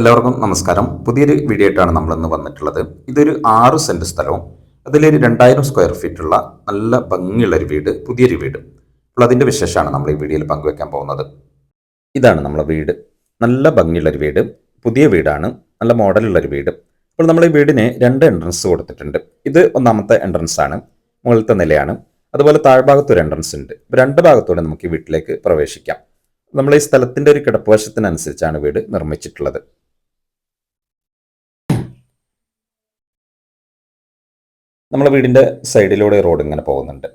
എല്ലാവർക്കും നമസ്കാരം. പുതിയൊരു വീഡിയോ ആയിട്ടാണ് നമ്മൾ ഇന്ന് വന്നിട്ടുള്ളത്. ഇതൊരു ആറ് സെന്റ് സ്ഥലവും അതിലൊരു രണ്ടായിരം സ്ക്വയർ ഫീറ്റ് ഉള്ള നല്ല ഭംഗിയുള്ള ഒരു വീട് പുതിയൊരു വീട്. അപ്പോൾ അതിന്റെ വിശേഷമാണ് നമ്മൾ ഈ വീഡിയോയിൽ പങ്കുവെക്കാൻ പോകുന്നത്. ഇതാണ് നമ്മളെ വീട്. നല്ല ഭംഗിയുള്ളൊരു വീട് പുതിയ വീടാണ് നല്ല മോഡലുള്ളൊരു വീട്. അപ്പോൾ നമ്മൾ ഈ വീടിന് രണ്ട് എൻട്രൻസ് കൊടുത്തിട്ടുണ്ട്. ഇത് ഒന്നാമത്തെ എൻട്രൻസ് ആണ് മുകളിലത്തെ നിലയാണ്. അതുപോലെ താഴ്ഭാഗത്ത് ഒരു എൻട്രൻസ് ഉണ്ട്. രണ്ട് ഭാഗത്തൂടെ നമുക്ക് ഈ വീട്ടിലേക്ക് പ്രവേശിക്കാം. നമ്മൾ ഈ സ്ഥലത്തിന്റെ ഒരു കിടപ്പുവശത്തിനനുസരിച്ചാണ് വീട് നിർമ്മിച്ചിട്ടുള്ളത്. നമ്മളെ വീടിന്റെ സൈഡിലൂടെ റോഡ് ഇങ്ങനെ പോകുന്നുണ്ട്.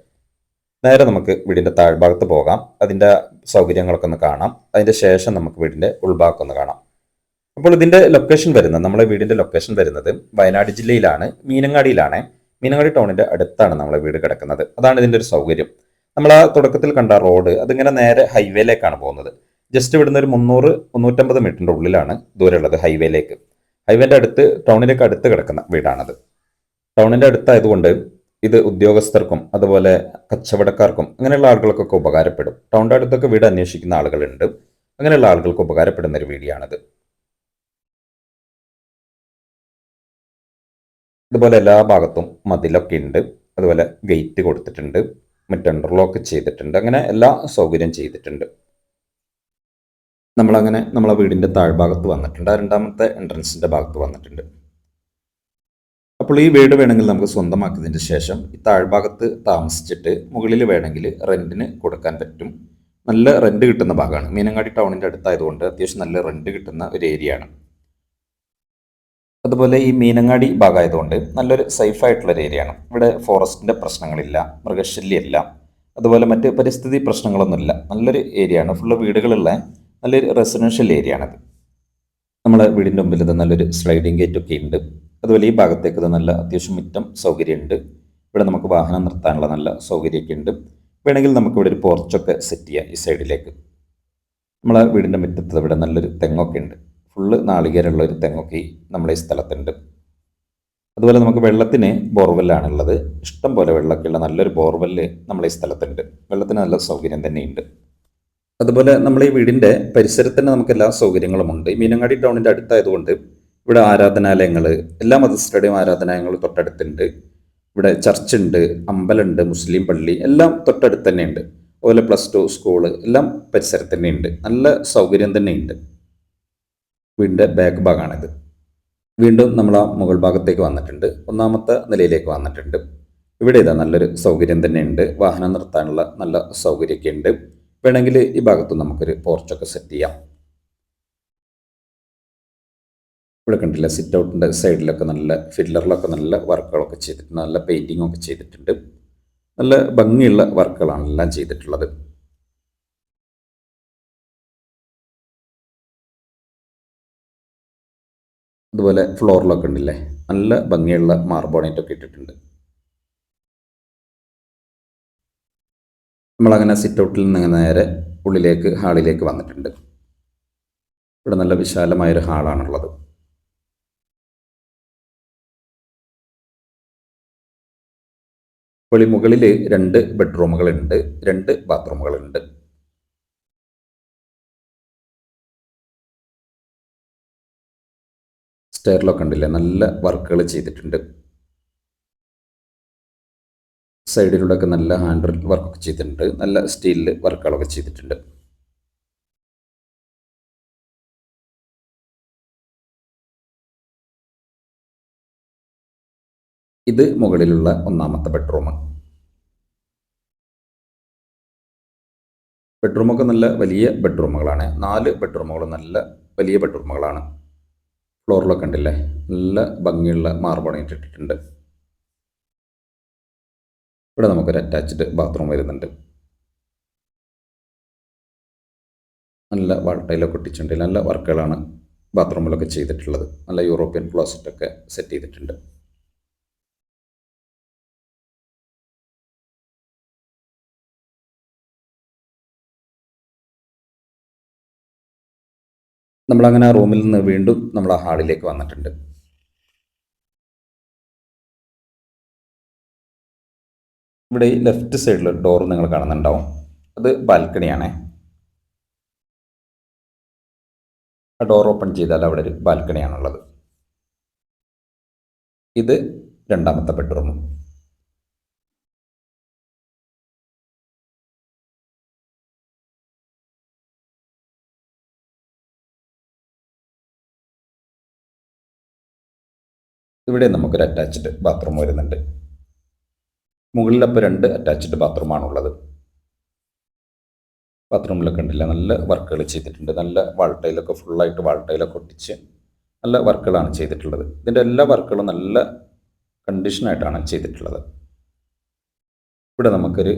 നേരെ നമുക്ക് വീടിന്റെ താഴ്ഭാഗത്ത് പോകാം. അതിന്റെ സൗകര്യങ്ങളൊക്കെ ഒന്ന് കാണാം. അതിന്റെ ശേഷം നമുക്ക് വീടിന്റെ ഉൾഭാഗം ഒന്ന് കാണാം. അപ്പോൾ ഇതിന്റെ ലൊക്കേഷൻ വരുന്നത് നമ്മളെ വീടിന്റെ ലൊക്കേഷൻ വരുന്നത് വയനാട് ജില്ലയിലാണ് മീനങ്ങാടിയിലാണ്. മീനങ്ങാടി ടൗണിന്റെ അടുത്താണ് നമ്മളെ വീട് കിടക്കുന്നത്. അതാണ് ഇതിന്റെ ഒരു സൗകര്യം. നമ്മൾ ആ തുടക്കത്തിൽ കണ്ട റോഡ് അതിങ്ങനെ നേരെ ഹൈവേയിലേക്കാണ് പോകുന്നത്. ജസ്റ്റ് ഇവിടുന്ന് ഒരു മുന്നൂറ് മുന്നൂറ്റമ്പത് മീറ്ററിന്റെ ഉള്ളിലാണ് ദൂരമുള്ളത് ഹൈവേയിലേക്ക്. ഹൈവേന്റെ അടുത്ത് ടൗണിലേക്ക് അടുത്ത് കിടക്കുന്ന വീടാണത്. ടൗണിന്റെ അടുത്തായതുകൊണ്ട് ഇത് ഉദ്യോഗസ്ഥർക്കും അതുപോലെ കച്ചവടക്കാർക്കും അങ്ങനെയുള്ള ആളുകൾക്കൊക്കെ ഉപകാരപ്പെടും. ടൗണിന്റെ അടുത്തൊക്കെ വീട് അന്വേഷിക്കുന്ന ആളുകളുണ്ട്. അങ്ങനെയുള്ള ആളുകൾക്ക് ഉപകാരപ്പെടുന്ന ഒരു വീടിയാണിത് ഇതുപോലെ എല്ലാ ഭാഗത്തും മതിലൊക്കെ ഉണ്ട്. അതുപോലെ ഗേറ്റ് കൊടുത്തിട്ടുണ്ട്. മറ്റ് അണ്ടർലോക്ക് ചെയ്തിട്ടുണ്ട്. അങ്ങനെ എല്ലാ സൗകര്യം ചെയ്തിട്ടുണ്ട്. നമ്മളങ്ങനെ നമ്മളെ വീടിന്റെ താഴ്ഭാഗത്ത് വന്നിട്ടുണ്ട്. രണ്ടാമത്തെ എൻട്രൻസിന്റെ ഭാഗത്ത് വന്നിട്ടുണ്ട്. അപ്പോൾ ഈ വീട് വേണമെങ്കിൽ നമുക്ക് സ്വന്തമാക്കിയതിന് ശേഷം ഈ താഴ്ഭാഗത്ത് താമസിച്ചിട്ട് മുകളിൽ വേണമെങ്കിൽ റെന്റിന് കൊടുക്കാൻ പറ്റും. നല്ല റെന്റ് കിട്ടുന്ന ഭാഗമാണ്. മീനങ്ങാടി ടൗണിന്റെ അടുത്തായതുകൊണ്ട് അത്യാവശ്യം നല്ല റെന്റ് കിട്ടുന്ന ഒരു ഏരിയ ആണ് അതുപോലെ ഈ മീനങ്ങാടി ഭാഗമായതുകൊണ്ട് നല്ലൊരു സേഫ് ആയിട്ടുള്ള ആണ് ഇവിടെ ഫോറസ്റ്റിന്റെ പ്രശ്നങ്ങളില്ല മൃഗശല്യമില്ല അതുപോലെ മറ്റ് പരിസ്ഥിതി പ്രശ്നങ്ങളൊന്നുമില്ല. നല്ലൊരു ഏരിയ ആണ് ഫുള്ള് വീടുകളുള്ള നല്ലൊരു റെസിഡൻഷ്യൽ ഏരിയ ആണത്. നമ്മളെ വീടിന്റെ മുമ്പിൽ നല്ലൊരു സ്ലൈഡിംഗ് ഗേറ്റ് ഒക്കെ ഉണ്ട്. അതുപോലെ ഈ ഭാഗത്തേക്ക് നല്ല അത്യാവശ്യം മുറ്റം സൗകര്യമുണ്ട്. ഇവിടെ നമുക്ക് വാഹനം നിർത്താനുള്ള നല്ല സൗകര്യമൊക്കെ ഉണ്ട്. വേണമെങ്കിൽ നമുക്കിവിടെ ഒരു പോർച്ചൊക്കെ സെറ്റ് ചെയ്യാം ഈ സൈഡിലേക്ക് നമ്മളെ വീടിന്റെ മുറ്റത്ത് ഇവിടെ നല്ലൊരു തെങ്ങൊക്കെ ഉണ്ട്. ഫുള്ള് നാളികേരമുള്ള ഒരു തെങ്ങൊക്കെ നമ്മുടെ ഈ സ്ഥലത്തുണ്ട്. അതുപോലെ നമുക്ക് വെള്ളത്തിന് ബോർവെല്ലാണുള്ളത്. ഇഷ്ടം പോലെ വെള്ളമൊക്കെയുള്ള നല്ലൊരു ബോർവെല്ല് നമ്മളെ ഈ സ്ഥലത്തുണ്ട്. വെള്ളത്തിന് നല്ല സൗകര്യം തന്നെയുണ്ട്. അതുപോലെ നമ്മൾ ഈ വീടിന്റെ പരിസരത്തിന് നമുക്ക് എല്ലാ സൗകര്യങ്ങളുമുണ്ട് ഈ മീനങ്ങാടി ടൗണിന്റെ അടുത്തായതുകൊണ്ട് ഇവിടെ ആരാധനാലയങ്ങൾ എല്ലാ മതസ്ഥരുടെയും ആരാധനാലയങ്ങൾ തൊട്ടടുത്തുണ്ട്. ഇവിടെ ചർച്ചുണ്ട് അമ്പലമുണ്ട് മുസ്ലിം പള്ളി എല്ലാം തൊട്ടടുത്ത് തന്നെയുണ്ട്. അതുപോലെ പ്ലസ് ടു സ്കൂൾ എല്ലാം പരിസരത്ത് തന്നെയുണ്ട്. നല്ല സൗകര്യം തന്നെയുണ്ട്. വീടിന്റെ ബാക്ക് ഭാഗമാണിത്. വീണ്ടും നമ്മൾ ആ മുകൾ ഭാഗത്തേക്ക് വന്നിട്ടുണ്ട്. ഒന്നാമത്തെ നിലയിലേക്ക് വന്നിട്ടുണ്ട്. ഇവിടെ ഇതാ നല്ലൊരു സൗകര്യം തന്നെയുണ്ട്. വാഹനം നിർത്താനുള്ള നല്ല സൗകര്യമൊക്കെ ഉണ്ട് വേണമെങ്കിൽ ഈ ഭാഗത്ത് നമുക്കൊരു പോർച്ചൊക്കെ സെറ്റ് ചെയ്യാം. ഇവിടെ കണ്ടില്ല സിറ്റ് ഔട്ടിന്റെ സൈഡിലൊക്കെ നല്ല ഫില്ലറിലൊക്കെ നല്ല വർക്കുകളൊക്കെ ചെയ്തിട്ടുണ്ട് നല്ല പെയിന്റിംഗ് ഒക്കെ ചെയ്തിട്ടുണ്ട്. നല്ല ഭംഗിയുള്ള വർക്കുകളാണ് എല്ലാം ചെയ്തിട്ടുള്ളത്. അതുപോലെ ഫ്ലോറിലൊക്കെ ഉണ്ടല്ലേ നല്ല ഭംഗിയുള്ള മാർബോണേറ്റൊക്കെ ഇട്ടിട്ടുണ്ട്. നമ്മളങ്ങനെ സിറ്റ് ഔട്ടിൽ നിന്ന് നേരെ ഉള്ളിലേക്ക് ഹാളിലേക്ക് വന്നിട്ടുണ്ട്. ഇവിടെ നല്ല വിശാലമായൊരു ഹാളാണുള്ളത്. ഇപ്പോൾ ഈ മുകളിൽ രണ്ട് ബെഡ്റൂമുകളുണ്ട് രണ്ട് ബാത്റൂമുകളുണ്ട്. സ്റ്റെയറിലൊക്കെ ഉണ്ടല്ലേ നല്ല വർക്കുകൾ ചെയ്തിട്ടുണ്ട്. സൈഡിലൂടെയൊക്കെ നല്ല ഹാൻഡ് വർക്കൊക്കെ ചെയ്തിട്ടുണ്ട്. നല്ല സ്റ്റീലിൽ വർക്കുകളൊക്കെ ചെയ്തിട്ടുണ്ട്. ഇത് മുകളിലുള്ള ഒന്നാമത്തെ ബെഡ്റൂം ബെഡ്റൂമൊക്കെ നല്ല വലിയ ബെഡ്റൂമുകളാണ് നാല് ബെഡ്റൂമുകൾ നല്ല വലിയ ബെഡ്റൂമുകളാണ് ഫ്ലോറിലൊക്കെ ഉണ്ടല്ലേ നല്ല ഭംഗിയുള്ള മാർബോണേറ്റ് ഇട്ടിട്ടുണ്ട്. ഇവിടെ നമുക്കൊരു അറ്റാച്ച്ഡ് ബാത്റൂം വരുന്നുണ്ട്. നല്ല വാട്ടയിലൊക്കെ ഒട്ടിച്ചിട്ടുണ്ട്. നല്ല വർക്കുകളാണ് ബാത്റൂമിലൊക്കെ ചെയ്തിട്ടുള്ളത്. നല്ല യൂറോപ്യൻ ക്ലോസറ്റൊക്കെ സെറ്റ് ചെയ്തിട്ടുണ്ട്. നമ്മളങ്ങനെ ആ റൂമിൽ നിന്ന് വീണ്ടും നമ്മൾ ആ ഹാളിലേക്ക് വന്നിട്ടുണ്ട്. ഇവിടെ ലെഫ്റ്റ് സൈഡിൽ ഡോർ നിങ്ങൾ കാണുന്നുണ്ടാവും. അത് ബാൽക്കണിയാണ്. ആ ഡോർ ഓപ്പൺ ചെയ്താൽ അവിടെ ഒരു ബാൽക്കണിയാണുള്ളത്. ഇത് രണ്ടാമത്തെ ബെഡ്റൂം ഇവിടെ നമുക്കൊരു അറ്റാച്ച്ഡ് ബാത്റൂം വരുന്നുണ്ട്. മുകളിലപ്പോൾ രണ്ട് അറ്റാച്ച്ഡ് ബാത്റൂമാണുള്ളത് ബാത്റൂമിലൊക്കെ ഉണ്ടല്ല? നല്ല വർക്കുകൾ ചെയ്തിട്ടുണ്ട്. നല്ല വാൾട്ടയിലൊക്കെ ഫുള്ളായിട്ട് വാൾട്ടയിലൊക്കെ ഒട്ടിച്ച് നല്ല വർക്കുകളാണ് ചെയ്തിട്ടുള്ളത്. ഇതിന്റെ എല്ലാ വർക്കുകളും നല്ല കണ്ടീഷനായിട്ടാണ് ചെയ്തിട്ടുള്ളത്. ഇവിടെ നമുക്കൊരു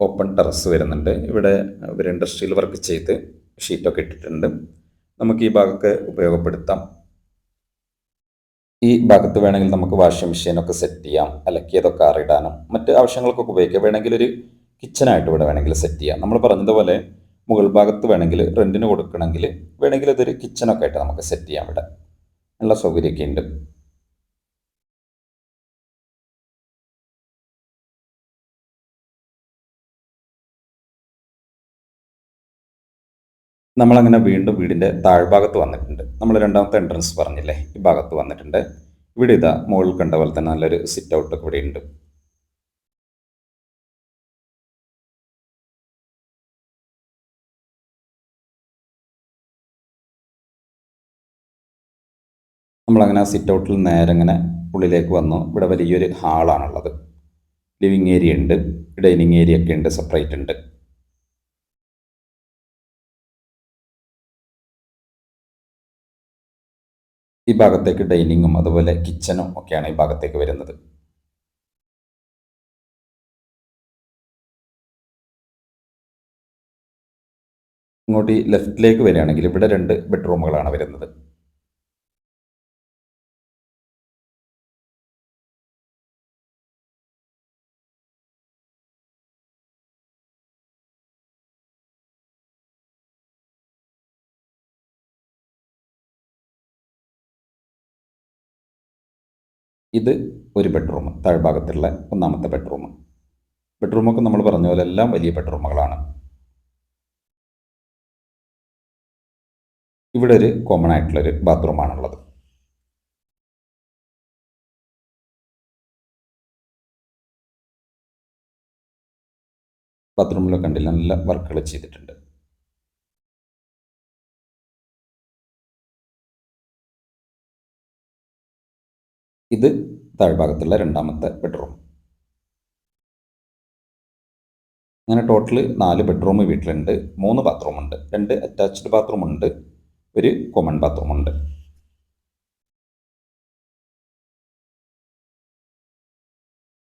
ഓപ്പൺ ടെറസ് വരുന്നുണ്ട്. ഇവിടെ ഇവർ ഇൻഡസ്ട്രിയൽ വർക്ക് ചെയ്ത് ഷീറ്റൊക്കെ ഇട്ടിട്ടുണ്ട്. നമുക്ക് ഈ ഭാഗമൊക്കെ ഉപയോഗപ്പെടുത്താം. ഈ ഭാഗത്ത് വേണമെങ്കിൽ നമുക്ക് വാഷിംഗ് മെഷീനൊക്കെ സെറ്റ് ചെയ്യാം അല്ലെങ്കിൽ അലക്കിയതൊക്കെ അറിയിടാനും മറ്റ് ആവശ്യങ്ങൾക്കൊക്കെ ഉപയോഗിക്കാം വേണമെങ്കിൽ ഒരു കിച്ചനായിട്ട് ഇവിടെ വേണമെങ്കിൽ സെറ്റ് ചെയ്യാം. നമ്മൾ പറഞ്ഞതുപോലെ മുകൾ ഭാഗത്ത് വേണമെങ്കിൽ റെന്റിന് കൊടുക്കണമെങ്കിൽ വേണമെങ്കിൽ ഇതൊരു കിച്ചനൊക്കെ ആയിട്ട് നമുക്ക് സെറ്റ് ചെയ്യാം ഇവിടെ. നല്ല സൗകര്യമൊക്കെ ഉണ്ട്. നമ്മളങ്ങനെ വീണ്ടും വീടിന്റെ താഴ്ഭാഗത്ത് വന്നിട്ടുണ്ട്. നമ്മൾ രണ്ടാമത്തെ എൻട്രൻസ് പറഞ്ഞില്ലേ? ഈ ഭാഗത്ത് വന്നിട്ടുണ്ട്. ഇവിടെ ഇതാ മുകളിൽ കണ്ട പോലെ തന്നെ നല്ലൊരു സിറ്റ് ഔട്ടൊക്കെ ഇവിടെ ഉണ്ട്. നമ്മളങ്ങനെ സിറ്റ് ഔട്ടിൽ നേരെ ഇങ്ങനെ ഉള്ളിലേക്ക് വന്നു. ഇവിടെ വലിയൊരു ഹാളാണുള്ളത് ലിവിങ് ഏരിയ ഉണ്ട്. ഡൈനിങ് ഏരിയ ഒക്കെ ഉണ്ട്. സെപ്പറേറ്റ് ഉണ്ട്. ഈ ഭാഗത്തേക്ക് ഡൈനിങ്ങും അതുപോലെ കിച്ചനും ഒക്കെയാണ് ഈ ഭാഗത്തേക്ക് വരുന്നത്. ഇങ്ങോട്ട് ഈ ലെഫ്റ്റിലേക്ക് വരികയാണെങ്കിൽ ഇവിടെ രണ്ട് ബെഡ്റൂമുകളാണ് വരുന്നത്. ഇത് ഒരു ബെഡ്റൂം താഴ്ഭാഗത്തുള്ള ഒന്നാമത്തെ ബെഡ്റൂം ബെഡ്റൂമൊക്കെ നമ്മൾ പറഞ്ഞ പോലെ എല്ലാം വലിയ ബെഡ്റൂമുകളാണ് ഇവിടെ ഒരു കോമൺ ആയിട്ടുള്ളൊരു ബാത്റൂമാണുള്ളത് ബാത്റൂമിലൊക്കെ കണ്ടില്ല നല്ല വർക്കുകൾ ചെയ്തിട്ടുണ്ട്. ഇത് താഴ്ഭാഗത്തുള്ള രണ്ടാമത്തെ ബെഡ്റൂം അങ്ങനെ ടോട്ടൽ നാല് ബെഡ്റൂം വീട്ടിലുണ്ട് മൂന്ന് ബാത്റൂം ഉണ്ട് രണ്ട് അറ്റാച്ച്ഡ് ബാത്റൂം ഉണ്ട് ഒരു കോമൺ ബാത്റൂം ഉണ്ട്.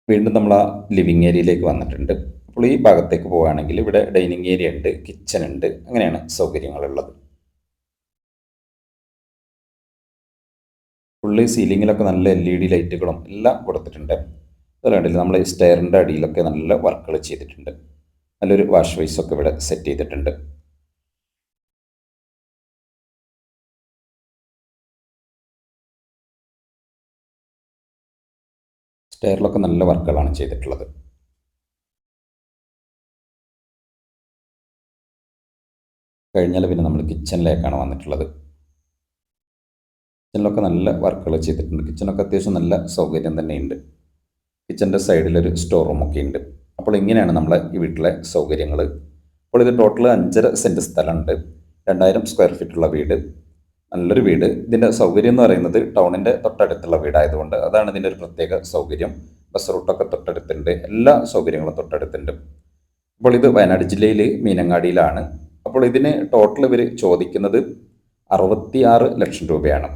വീണ്ടും നമ്മൾ ആ ലിവിങ് ഏരിയയിലേക്ക് വന്നിട്ടുണ്ട്. അപ്പോൾ ഈ ഭാഗത്തേക്ക് പോവുകയാണെങ്കിൽ ഇവിടെ ഡൈനിങ് ഏരിയ ഉണ്ട് കിച്ചൺ ഉണ്ട് അങ്ങനെയാണ് സൗകര്യങ്ങളുള്ളത്. ഫുള്ളി സീലിങ്ങിലൊക്കെ നല്ല എൽ ഇ ഡി ലൈറ്റുകളും എല്ലാം കൊടുത്തിട്ടുണ്ട്. അതുകൊണ്ടില്ല നമ്മൾ സ്റ്റെയറിന്റെ അടിയിലൊക്കെ നല്ല വർക്കുകൾ ചെയ്തിട്ടുണ്ട്. നല്ലൊരു വാഷ് വൈസൊക്കെ ഇവിടെ സെറ്റ് ചെയ്തിട്ടുണ്ട്. സ്റ്റെയറിലൊക്കെ നല്ല വർക്കുകളാണ് ചെയ്തിട്ടുള്ളത്. കഴിഞ്ഞാൽ പിന്നെ നമ്മൾ കിച്ചണിലേക്കാണ് വന്നിട്ടുള്ളത്. കിച്ചണിലൊക്കെ നല്ല വർക്കുകൾ ചെയ്തിട്ടുണ്ട്. കിച്ചണൊക്കെ അത്യാവശ്യം നല്ല സൗകര്യം തന്നെയുണ്ട്. കിച്ചന്റെ സൈഡിലൊരു സ്റ്റോർ റൂമൊക്കെ ഉണ്ട് അപ്പോൾ ഇങ്ങനെയാണ് നമ്മളെ ഈ വീട്ടിലെ സൗകര്യങ്ങൾ അപ്പോൾ ഇത് ടോട്ടൽ അഞ്ചര സെന്റ് സ്ഥലമുണ്ട്. രണ്ടായിരം സ്ക്വയർ ഫീറ്റുള്ള വീട്. നല്ലൊരു വീട്. ഇതിന്റെ സൗകര്യം എന്ന് പറയുന്നത് ടൗണിന്റെ തൊട്ടടുത്തുള്ള വീടായതുകൊണ്ട് അതാണ് ഇതിന്റെ ഒരു പ്രത്യേക സൗകര്യം. ബസ് റൂട്ടൊക്കെ തൊട്ടടുത്തുണ്ട്. എല്ലാ സൗകര്യങ്ങളും തൊട്ടടുത്തുണ്ട്. അപ്പോൾ ഇത് വയനാട് ജില്ലയിൽ മീനങ്ങാടിയിലാണ്. അപ്പോൾ ഇതിന് ടോട്ടൽ ഇവർ ചോദിക്കുന്നത് അറുപത്തിയാറ് ലക്ഷം രൂപയാണ്.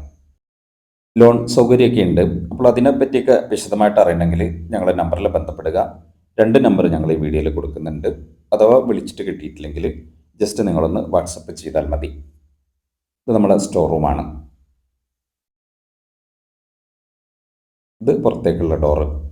ലോൺ സൗകര്യമൊക്കെ ഉണ്ട്. അപ്പോൾ അതിനെപ്പറ്റിയൊക്കെ വിശദമായിട്ട് അറിയണമെങ്കിൽ ഞങ്ങളെ നമ്പറിൽ ബന്ധപ്പെടുക. രണ്ട് നമ്പർ ഞങ്ങൾ ഈ വീഡിയോയിൽ കൊടുക്കുന്നുണ്ട്. അഥവാ വിളിച്ചിട്ട് കിട്ടിയിട്ടില്ലെങ്കിൽ ജസ്റ്റ് നിങ്ങളൊന്ന് വാട്സപ്പ് ചെയ്താൽ മതി. ഇത് നമ്മുടെ സ്റ്റോർ റൂമാണ് ഇത് പുറത്തേക്കുള്ള ഡോറ്